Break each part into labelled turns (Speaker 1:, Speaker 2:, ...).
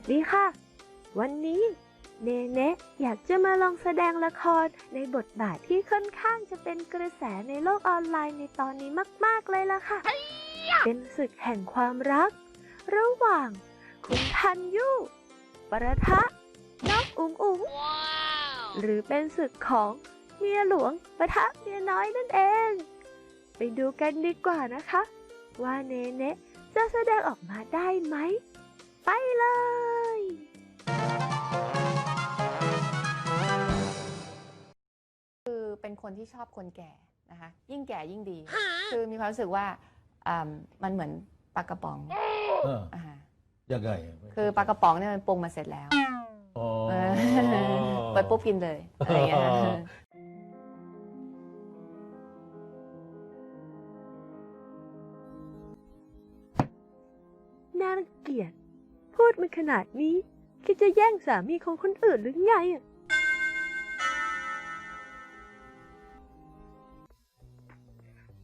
Speaker 1: วัสดีค่ะ วันนี้เนเนะอยากจะมาลองแสดงละครในบทบาทที่ค่อนข้างจะเป็นกระแสในโลกออนไลน์ในตอนนี้มาก ๆ เลยล่ะค่ะ เป็นศึกแห่งความรัก ระหว่าง คุณทันยูประทะน้องอุ๋งอุ๋งหรือเป็นศึกของเมียหลวงประทะเมียน้อยนั่นเอง ไปดูกันดีกว่านะคะ ว่าเนเนะจะแสดงออกมาได้ไหม ไปเลย
Speaker 2: คือเป็นคนที่ชอบคนแก่นะคะ ยิ่งแก่ยิ่งดี คือมีความรู้สึกว่าอ่ามันเหมือนปลากระป๋อง
Speaker 3: เออ
Speaker 2: อ่า
Speaker 3: ยังไง
Speaker 2: คือปลากระป๋องเนี่ยมันปรุงมาเสร็จแล้ว
Speaker 3: อ๋อ
Speaker 2: เออเปิดปุ๊บกินเลยอะไรอย่างเงี้ย
Speaker 3: อ๋อ
Speaker 1: น่ารังเกียจ พูดมาขนาดนี้ คิดจะแย่งสามีของคนอื่นหรือไงอะ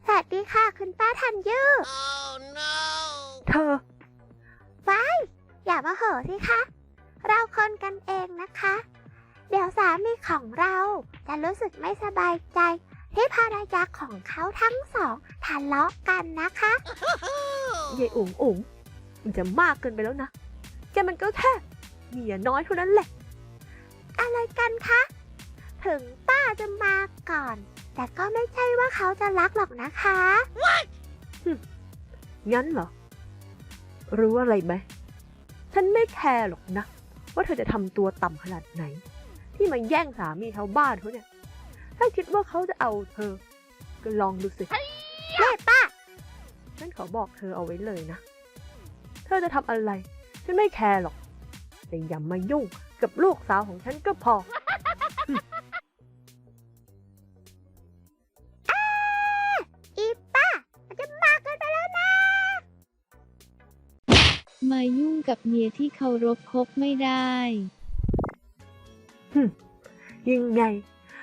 Speaker 1: สวัสดีค่ะ คุณป้าทันยือเธอ
Speaker 4: อย่ามาเห่อสิคะ เราคนกันเองนะคะ เดี๋ยวสามีของเราจะรู้สึกไม่สบายใจ ที่ภรรยาของเขาทั้งสองทะเลาะกันนะคะ
Speaker 1: ยายอุ๋งอุ๋งมันจะมากเกินไปแล้วนะ แกมันก็แค่เมียน้อยเท่านั้นแหละ
Speaker 4: อะไรกันคะ ถึงป้าจะมาก่อน แต่ก็ไม่ใช่ว่าเขาจะรักหรอกนะคะ
Speaker 1: งั้นเหรอ รู้อะไรไหม ฉันไม่แคร์หรอกนะ ว่าเธอจะทำตัวต่ำขนาดไหน ที่มาแย่งสามีชาวบ้านเขาเนี่ย ถ้าคิดว่าเขาจะเอาเธอ ก็ลองดูสิ
Speaker 4: แม่ป้า
Speaker 1: ฉันขอบอกเธอเอาไว้เลยนะ เธอจะทำอะไร ฉันไม่แคร์หรอก แต่อย่ามายุ่งกับลูกสาวของฉันก็พอ
Speaker 4: อีป้ามันจะมากเกินไปแล้วนะ
Speaker 5: มายุ่งกับเมียที่เคารพคบไม่ได้
Speaker 1: ยังไง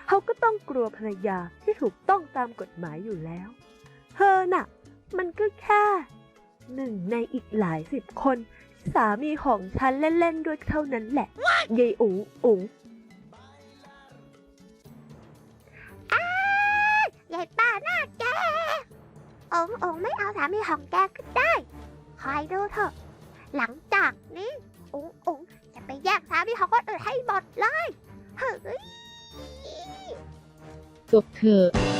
Speaker 1: เขาก็ต้องกลัวภรรยาที่ถูกต้องตามกฎหมายอยู่แล้ว เธอน่ะ มันก็แค่หนึ่งในอีกหลายสิบคนที่ สามีของฉันเล่น ๆ ด้วยเท่านั้นแหละยายอุ๋งอุ๋ง
Speaker 4: ยายป้าหน้าแกองค์องค์ไม่เอาสามีของแกก็ได้ คอยดูเถอะ หลังจากนี้องค์องค์จะไปแย่งสามีของคนอื่นให้หมดเลย เฮ้ย
Speaker 5: จบเถอะ